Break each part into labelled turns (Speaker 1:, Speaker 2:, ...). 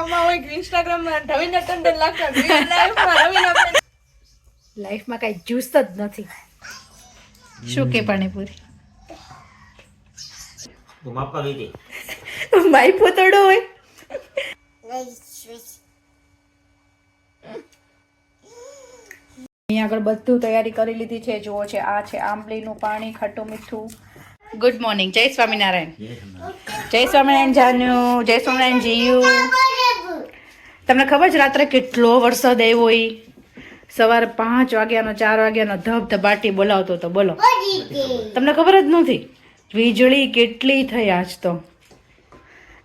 Speaker 1: હોય કે ઇન્સ્ટાગ્રામમાં રવિના ટંડન રવિના
Speaker 2: લાઈફમાં કાંઈ જ્યુસ જ નથી. શું કે પાણીપુરી
Speaker 3: માપવા ગઈ હતી
Speaker 2: માય પોતડો હોય. અહીંયા આગળ બધું તૈયારી કરી લીધી છે. જુઓ છે આ છે આંબલીનું પાણી ખટ્ટું મીઠું. ગુડ મોર્નિંગ જય સ્વામિનારાયણ. જય સ્વામિનારાયણ. જાનુ જય સ્વામિનારાયણ જીયુ. તમને ખબર છે રાત્રે કેટલો વરસાદ આવ્યો એ સવારે પાંચ વાગ્યાનો ચાર વાગ્યાનો ધબ ધબાટી બોલાવતો હતો બોલો. તમને ખબર જ નથી? વીજળી કેટલી થઈ આજ તો?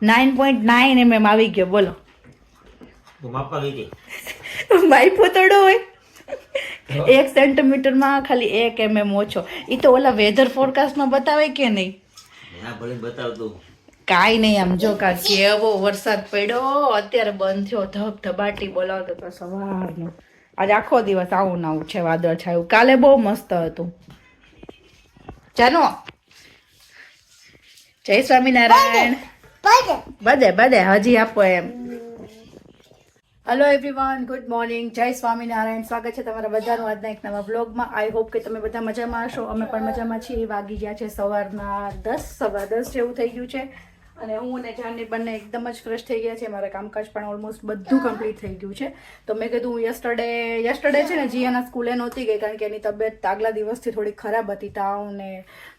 Speaker 2: નાઇન પોઈન્ટ નાઇન એમ આવી ગયો બોલો.
Speaker 3: તું
Speaker 2: માય પોતડો હોય. એક સેન્ટીમીટરમાં ખાલી એક એમએમ ઓછો. એ તો ઓલા વેધર ફોરકાસ્ટમાં બતાવે કે નહીં?
Speaker 3: બતાવતું.
Speaker 2: કાંઈ નહીં આમ જો કા કેવો વરસાદ પડ્યો. અત્યારે બંધ થયો ધબ ધબાટી બોલાવતો તો સવારનો. આજે આખો દિવસ આવું આવું છે વાદળ છાયું. કાલે બહુ મસ્ત હતું. ચાલો. જય સ્વામિનારાયણ. બધે બધે હજી આપો એમ. હેલો એવરીવન ગુડ મોર્નિંગ જય સ્વામિનારાયણ. સ્વાગત છે તમારા બધાનું આજના એક નવા બ્લોગમાં આઈ હોપ કે તમે બધા મજામાં હશો. અમે પણ મજામાં છીએ. વાગી ગયા છે સવારના દસ સવા દસ જેવું થઈ ગયું છે. અને હું અને જાનની બંને એકદમ જ ફ્રેશ થઈ ગયા છે મારા કામકાજ પણ ઓલમોસ્ટ બધું કમ્પ્લીટ થઈ ગયું છે. તો મેં કીધું, હું યસ્ટરડે યસ્ટરડે છે ને જીયાના સ્કૂલે નહોતી ગઈ કારણ કે એની તબિયત આગલા દિવસથી થોડી ખરાબ હતી તાવ ને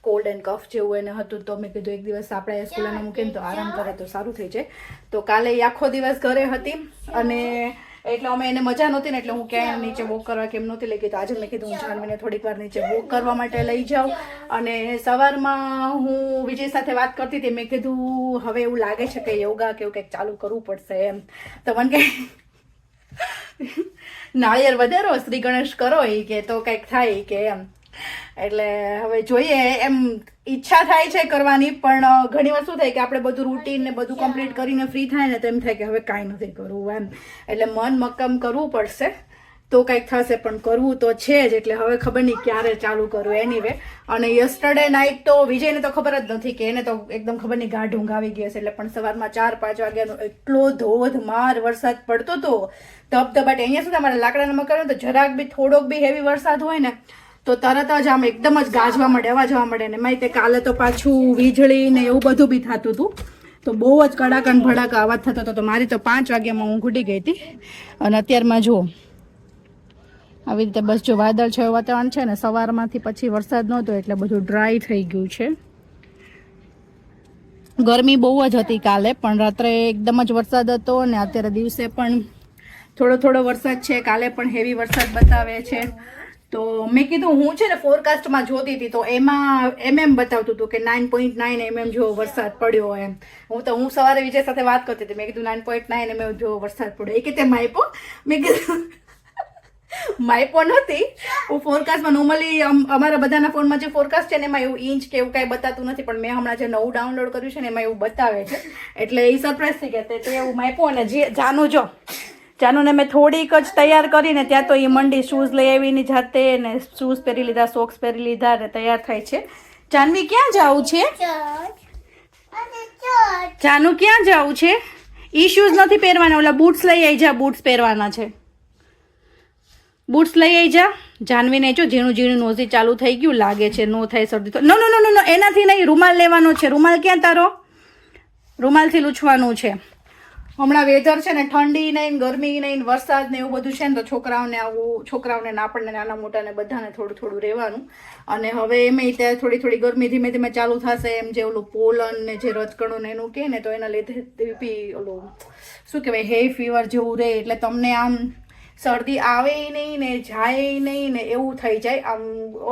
Speaker 2: કોલ્ડ એન્ડ કફ જેવું એને હતું. તો મેં કીધું, એક દિવસ આપણે સ્કૂલે મૂકીને તો આરામ કરે તો સારું થઈ જાય. તો કાલે એ આખો દિવસ ઘરે હતી અને એટલે અમે એને મજા નહોતી ને એટલે હું ક્યાંય નીચે વોક કરવા કેમ નહોતી લઈ ગઈ તો આજે મેં કીધું હું જાનવીને થોડીક વાર નીચે વોક કરવા માટે લઈ જાઉં. અને સવારમાં હું વિજય સાથે વાત કરતી હતી મેં કીધું હવે એવું લાગે છે કે યોગા કે એવું કંઈક ચાલુ કરવું પડશે એમ. તો મને કે નાળિયેર વધારો શ્રી ગણેશ કરો એ કે તો કંઈક થાય કે એમ. એટલે હવે જોઈએ એમ ઈચ્છા થાય છે કરવાની પણ ઘણી વાર શું થાય કે આપણે બધું રૂટીન ને બધું કમ્પ્લીટ કરીને ફ્રી થાય ને તો એમ થાય કે હવે કાંઈ નથી કરવું એમ. એટલે મન મક્કમ કરવું પડશે. તો કંઈક થશે પણ કરવું તો છે જ એટલે હવે ખબર નહીં ક્યારે ચાલુ કરવું એની વે અને યસ્ટરડે નાઇટ તો વિજયને તો ખબર જ નથી કે એને તો એકદમ ખબર નહીં ગાઢ ઊંઘ આવી ગઈ હશે. એટલે પણ સવારમાં ચાર પાંચ વાગ્યાનો એટલો ધોધમાર વરસાદ પડતો હતો ધબધબાટ. અહીંયા શું અમારે લાકડાના મકાન તો જરાક બી થોડોક બી હેવી વરસાદ હોય ને તો તરત જ આમ એકદમ જ ગાજવા મળે અવાજ જવા મળે ને માહિતી કાલે તો પાછું વીજળી ને એવું બધું બી થતું હતું તો બહુ જ કડાક અને ભડાકા અવાજ થતો હતો. તો મારી તો પાંચ વાગ્યામાં ઊંઘ ઉડી ગઈ હતી. અને અત્યારમાં જુઓ. આવી રીતે બસ જો વાદળ છે વાતાવરણ છે ને સવારમાંથી પછી વરસાદ નહોતો એટલે બધું ડ્રાય થઈ ગયું છે. ગરમી બહુ જ હતી કાલે, પણ રાત્રે એકદમ જ વરસાદ હતો અને અત્યારે દિવસે પણ થોડો થોડો વરસાદ છે. કાલે પણ હેવી વરસાદ બતાવે છે. તો મેં કીધું હું છે ને ફોરકાસ્ટમાં જોતી હતી તો એમાં એમ એમ બતાવતું હતું કે nine point nine M M જો વરસાદ પડ્યો એમ. હું તો હું સવારે વિજય સાથે વાત કરતી હતી. મેં કીધું nine point nine M M જો વરસાદ પડ્યો. એ કે તે મેં કીધું, માયપો નથી. હું ફોરકાસ્ટમાં નોર્મલી અમારા બધાના ફોનમાં જે ફોરકાસ્ટ છે ને એમાં એવું ઇંચ કે એવું કાંઈ બતાતું નથી, પણ મેં હમણાં જે નવું ડાઉનલોડ કર્યું છે ને એમાં એવું બતાવે છે. એટલે એ સરપ્રાઈઝ થઈ ગયા. તે એવું માયપો અને જે જાનું જો. જાનુને મેં થોડીક જ તૈયાર કરીને ત્યાં તો એ મંડી શૂઝ લઈ આવીની જાતે ને શૂઝ પહેરી લીધા સોક્સ પહેરી લીધા ને તૈયાર થાય છે. જાનવી ક્યાં જવું છે? જાનુ ક્યાં જવું છે? ઈ શૂઝ નથી પહેરવાના, ઓલા બૂટ્સ લઈ આવી જા બૂટ્સ પહેરવાના છે. બૂટ્સ લઈ આવી જા. જાનવીને જો ઝીણું ઝીણું નોઝી ચાલુ થઈ ગયું, લાગે છે, નો થાય શરદી તો નો નો નો નો, એનાથી નહીં, રૂમાલ લેવાનો છે. રૂમાલ ક્યાં તારો? રૂમાલથી લૂછવાનું છે. હમણાં વેધર છે ને ઠંડી નહીં ગરમી નહીં વરસાદ ને એવું બધું છે ને, તો છોકરાઓને આવું, છોકરાઓને આપણને નાના મોટાને બધાને થોડું થોડું રહેવાનું. અને હવે એમે ત્યાં થોડી થોડી ગરમી ધીમે ધીમે ચાલુ થશે, એમ જે ઓલું પોલન ને જે રજકણું ને એનું કહે ને, તો એના લીધે ઓલું, શું કહેવાય હે ફીવર જેવું રહે. એટલે તમને આમ શરદી આવે નહીં ને જાય નહીં ને એવું થઈ જાય. આમ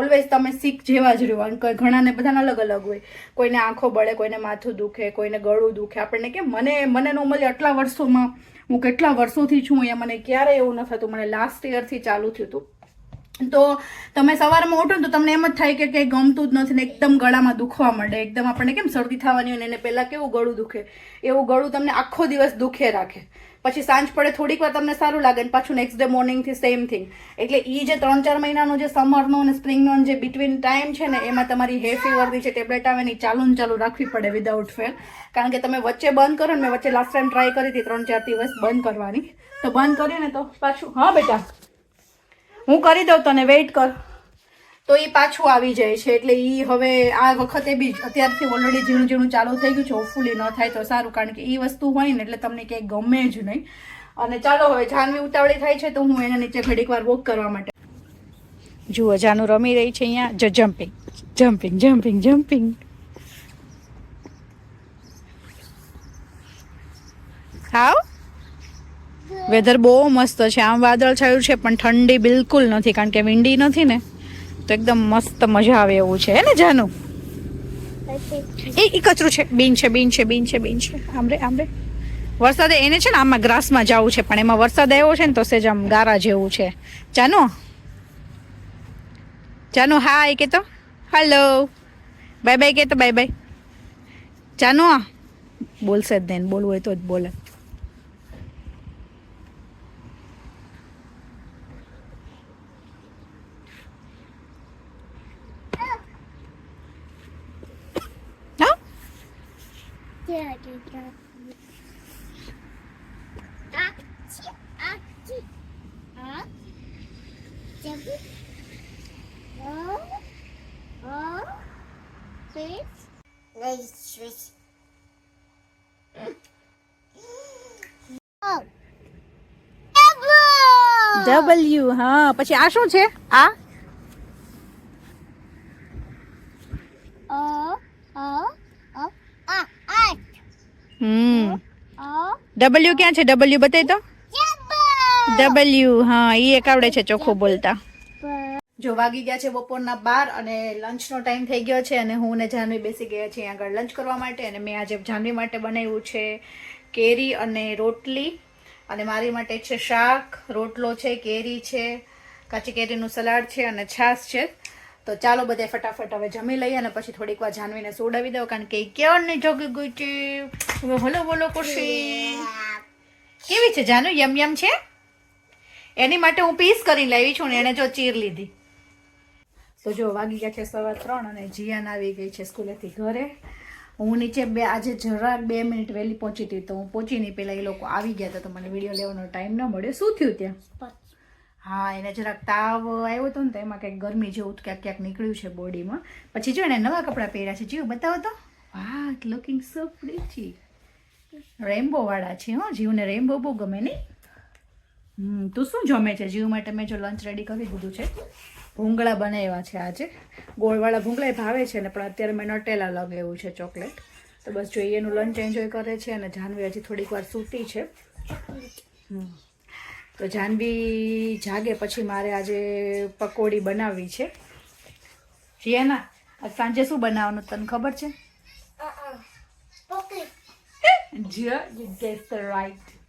Speaker 2: ઓલવેઝ તમે શીખ જેવા જ રહ્યો અને કોઈ ઘણાને બધાને અલગ અલગ હોય. કોઈને આંખો બળે, કોઈને માથું દુખે, કોઈને ગળું દુખે. આપણને કે મને મને નોર્મલી આટલા વર્ષોમાં હું કેટલા વર્ષોથી છું અહીંયા. મને ક્યારેય એવું ન થતું. મને લાસ્ટ યરથી ચાલુ થયું હતું. તો તમે સવારમાં ઉઠો ને તો તમને એમ જ થાય કે કંઈ ગમતું જ નથી ને એકદમ ગળામાં દુખવા માંડે. એકદમ આપણને કેમ શરદી થવાની હોય ને એને પહેલાં કેવું ગળું દુખે? એવું ગળું તમને આખો દિવસ દુખે રાખે. પછી સાંજ પડે થોડીક વાર તમને સારું લાગે ને પાછું નેક્સ્ટ ડે મોર્નિંગથી સેમ થિંગ એટલે એ જે ત્રણ ચાર મહિનાનો જે સમરનો અને સ્પ્રિંગનો જે બિટવીન ટાઈમ છે ને, એમાં તમારી હે ફીવરની જે ટેબ્લેટ આવે ને ચાલુ ને ચાલુ રાખવી પડે વિદાઉટ ફેલ કારણ કે તમે વચ્ચે બંધ કરો ને, મેં વચ્ચે લાસ્ટ ટાઈમ ટ્રાય કરી હતી ત્રણ ચાર દિવસ બંધ કરવાની. તો બંધ કરીએ ને તો પાછું, હા બેટા? હું કરી દઉં તને વેઇટ કર. તો એ પાછું આવી જાય છે, એટલે એ હવે આ વખતે બી અત્યારથી ઓલરેડી ઝીણું ઝીણું ચાલુ થઈ ગયું છે હોપફુલી ન થાય તો સારું, કારણ કે એ વસ્તુ હોય ને એટલે તમને ક્યાંય ગમે જ નહીં. અને ચાલો હવે જાનવી ઉતાવળી થાય છે, તો હું એના નીચે ઘડીક વાર વોક કરવા માટે. જુઓ, જાનુ રમી રહી છે અહીંયા, જ jumping jumping jumping jumping how weather બહુ મસ્ત છે. આમ વાદળ છાયું છે, પણ ઠંડી બિલકુલ નથી, કારણ કે વિંડી નથી ને, તો એકદમ મસ્ત મજા આવે એવું છે. ને, જાનુ? એ એ કચરું છે. બીન છે બીન છે બીન છે બીન છે. આમરે આમરે. વરસાદે એને છે ને, આમાં ગ્રાસમાં જવું છે, પણ એમાં વરસાદ આવ્યો છે ને, તો સેજ આમ ગારા જેવું છે. જાનુ? જાનુ, હાય કે તો હલો બાય બાય કે તો બાય બાય જાનુ? બોલશે જ નહીં, બોલવું હોય તો જ બોલે હા ડબલ્યુ હા પછી આ શું છે? આ? હમ. ડબલ્યુ ક્યાં છે? ડબલ્યુ બતાવી તો? ડબલ્યુ હા એ એક આવડે છે ચોખ્ખું બોલતા. જો વાગી ગયા છે બપોરના બાર અને લંચનો ટાઈમ થઈ ગયો છે અને હું ને જાનવી બેસી ગયા છીએ આગળ લંચ કરવા માટે અને મેં આજે જાનવી માટે બનાવ્યું છે કેરી અને રોટલી અને મારી માટે છે શાક, રોટલો છે, કેરી છે, કાચી કેરીનું સલાડ છે અને છાશ છે. તો ચાલો બધે ફટાફટ હવે જમી લઈએ અને પછી થોડીક વાર જાનવીને સોડાવી દઉં કારણ કે એ ક્યારની જોગી ગઈ છે. હવે હલો બોલો કરશે કેવી છે જાનવી? યમ યમ છે? એની માટે હું પીસ કરીને લાવી છું ને એને જો ચીર લીધી. તો જો વાગી ગયા છે સવા ત્રણ અને જીયાન આવી ગઈ છે સ્કૂલેથી ઘરે. હું નીચે બે આજે જરાક બે મિનિટ વહેલી પહોંચી હતી તો હું પહોંચી નહીં. પહેલાં એ લોકો આવી ગયા હતા તો મને વીડિયો લેવાનો ટાઈમ ન મળ્યો. શું થયું ત્યાં? હા, એને જરાક તાવ આવ્યો હતો ને તો એમાં કંઈક ગરમી જેવું ક્યાંક ક્યાંક નીકળ્યું છે બોડીમાં. પછી જો એને નવા કપડાં પહેર્યા છે. જીવ, બતાવો તો. વાહ લુકિંગ સો પ્રીચી રેમ્બો વાળા છે હો, જીવને રેમ્બો બહુ ગમે નહીં? તું શું જમે છે? જીવ માટે મેં જો લંચ રેડી કરી દીધું છે. ભૂંગળા બનાવ્યા છે આજે. ગોળવાળા ભૂંગળા ભાવે છે ને પણ અત્યારે મેં નટેલા લગાવ્યું છે ચોકલેટ. તો બસ જોઈએ એનું લંચ એન્જોય કરે છે અને જાનવી હજી થોડીક વાર સૂતી છે. તો જાનવી જાગે પછી મારે આજે પકોડી બનાવવી છે. જીયાના આજ સાંજે શું બનાવવાનું તને ખબર છે? Guessed the right.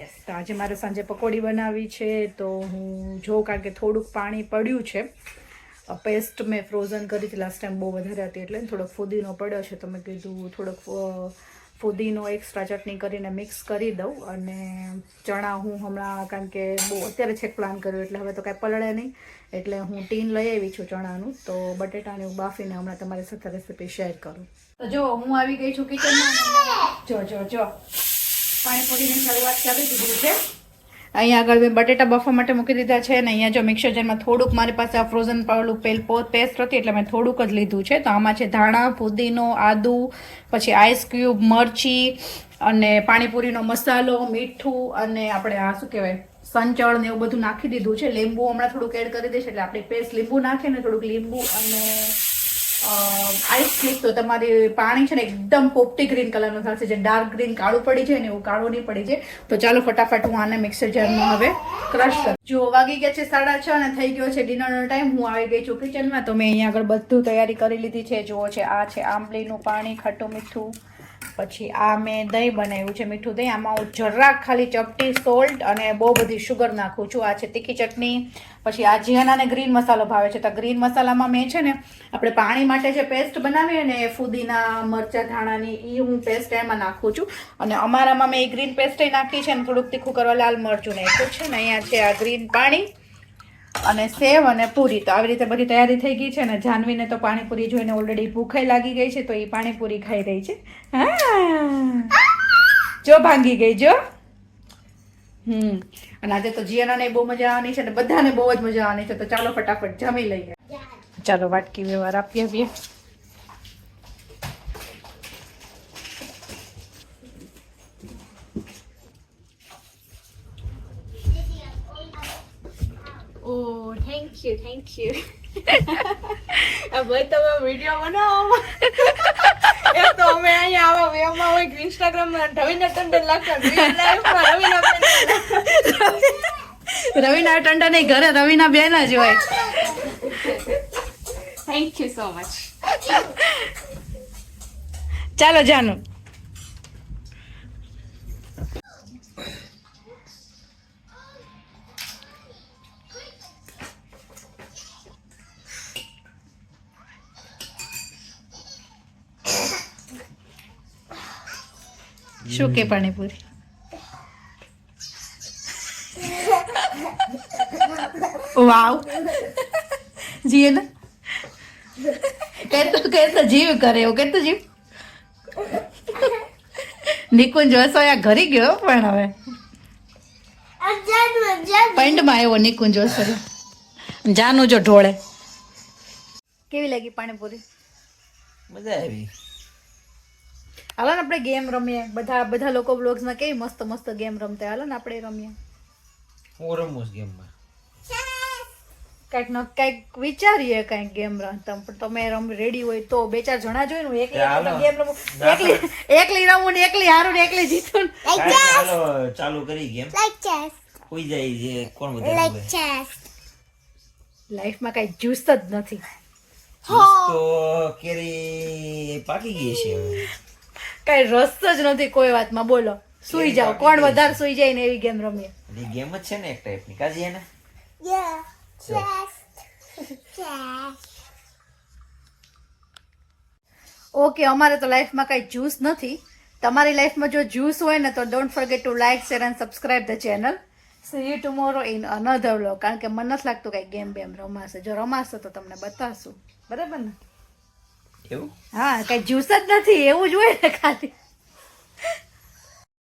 Speaker 2: યસ તો આજે મારે સાંજે પકોડી બનાવવી છે તો હું જો કારણ કે થોડુંક પાણી પડ્યું છે. પેસ્ટ મેં ફ્રોઝન કરી હતી લાસ્ટ ટાઈમ બહુ વધારે હતી એટલે થોડોક ફુદીનો પડ્યો છે તો મેં કીધું થોડોક ફુદીનો એક્સ્ટ્રા ચટણી કરીને મિક્સ કરી દઉં અને ચણા હું હમણાં કારણ કે બહુ અત્યારે છેક પ્લાન કર્યો એટલે હવે તો કાંઈ પલળે નહીં. એટલે હું ટીન લઈ આવી છું ચણાનું તો બટેટાને હું બાફીને હમણાં તમારી સાથે રેસીપી શેર કરું. તો જો હું આવી ગઈ છું કિચનમાં જો જો જો. પાણીપુરીની શરૂઆત કરી દીધી છે. અહીંયા આગળ મેં બટેટા બફવા માટે મૂકી દીધા છે અને અહીંયા જો મિક્સર જારમાં થોડુંક મારી પાસે આ ફ્રોઝન પાવલું પેલ પેસ્ટ હતી એટલે મેં થોડુંક જ લીધું છે. તો આમાં છે ધાણા, ફુદીનો, આદુ, પછી આઈસ ક્યુબ મરચી અને પાણીપુરીનો મસાલો, મીઠું અને આપણે આ શું કહેવાય, સંચળ ને એવું બધું નાખી દીધું છે. લીંબુ હમણાં થોડુંક એડ કરી દઈશ એટલે આપણી પેસ્ટ લીંબુ નાખીને થોડુંક લીંબુ અને આઈસ ક્યુબ તો તમારી પાણી છે ને એકદમ પોપટી ગ્રીન કલરનું થશે. જે ડાર્ક ગ્રીન કાળું પડી જાય ને એવું કાળું નહીં પડી જાય. તો ચાલો ફટાફટ હું આને મિક્સર જારમાં હવે ક્રશ કરું. જો વાગી ગયા છે સાડા છ અને થઈ ગયો છે ડિનરનો ટાઈમ હું આવી ગઈ છું કિચનમાં તો મેં અહીંયા આગળ બધું તૈયારી કરી લીધી છે. જુઓ છે આ છે આંબલીનું પાણી ખાટું મીઠું. પછી આ મેં દહીં બનાવ્યું છે, મીઠું દહીં. આમાં હું જરાક ખાલી ચપટી, સોલ્ટ અને બહુ બધી શુગર નાખું છું. આ છે તીખી ચટણી, પછી આ જીયાનાને ગ્રીન મસાલો ભાવે છે. તો ગ્રીન મસાલામાં મેં છે ને, આપણે પાણી માટે જે પેસ્ટ બનાવીએ ને, એ ફુદીના, મરચાં, ધાણાની એ હું પેસ્ટ એમાં નાખું છું. અને અમારામાં મેં એ ગ્રીન પેસ્ટ નાખી છે ને, થોડુંક તીખું કરવા, લાલ મરચું નાખ્યું છે ને, અહીંયા છે આ ગ્રીન પાણી. અને સેવ અને પૂરી. તો આવી રીતે બધી તૈયારી થઈ ગઈ છે અને જાનવીને તો પાણીપુરી જોઈને ઓલરેડી ભૂખાઈ લાગી ગઈ છે, તો એ પાણીપુરી ખાઈ રહી છે. હા. જો ભાંગી ગઈ, જો. હમ. અને આજે તો જીયાનાને બહુ મજા આવવાની છે અને બધાને બહુ જ મજા આવવાની છે. તો ચાલો ફટાફટ જમી લઈએ. ચાલો વાટકી વ્યવહાર આપીએ આપીએ.
Speaker 1: ઓ થેન્ક યુ થેન્ક યુ આ ભાઈ તમે વીડિયો બનાવો. એક તો અમે અહીંયા આવા વેમાં હોય ઇન્સ્ટાગ્રામમાં રવિના ટંડન લાગતા real life માં રવિના
Speaker 2: રવિના ટંડન નહીં ઘરે રવિના બેન જ હોય.
Speaker 1: થેન્ક યુ સો મચ
Speaker 2: ચાલો જાનુ. શું કે પાણીપુરી? વાવ. જીએ ને? કહેતો કહેતો જીવ કરે એવું કહેતો જીવ? નિકુંજ વસોયા ઘરી ગયો પણ હવે. પંડમાં આવ્યો નિકુંજ વસોયા જાનું જો ઢોળે. કેવી લાગી પાણીપુરી?
Speaker 3: મજા આવી.
Speaker 2: હાલો ને આપણે ગેમ રમીએ. બધા બધા લોકો બ્લોગ્સમાં કેવી મસ્ત મસ્ત ગેમ રમતા. હાલો ને આપણે રમીએ.
Speaker 3: હું રમું છું ગેમમાં?
Speaker 2: કંઈક ન કંઈક વિચારીએ કંઈક ગેમ રમતા. પણ તમે રમ રેડી હોય તો બે ચાર જણા જોઈ ને એકલી ગેમ રમું. એકલી એકલી રમું ને એકલી હારું ને એકલી જીતું ને.
Speaker 3: કાંઈ ચાલુ કરી ગેમ. કોઈ જાય છે. કોણ વધારે
Speaker 2: લાઈફમાં કઈ જ્યુસ જ નથી.
Speaker 3: તો કેરી પાકી ગઈ છે હવે.
Speaker 2: કઈ રસ જ નથી કોઈ વાતમાં બોલો. સુઈ જાઓ. કોણ વધારે સુઈ જાય ને એવી ગેમ રમીએ?
Speaker 3: એ ગેમ જ છે ને એક ટાઈપની કાજી એને?
Speaker 2: ઓકે અમારે તો લાઈફમાં કઈ જ્યુસ નથી. તમારી લાઈફમાં જો જ્યુસ હોય ને તો don't forget to like share and subscribe the channel see you tomorrow in another vlog કારણ કે મને નથી લાગતું કંઈ ગેમ બેમ રમાશે. જો રમાશે તો તમને બતાવશું બરાબર ને?
Speaker 3: એવું?
Speaker 2: હા કઈ જ્યુસ જ નથી એવું જ હોય ખાલી.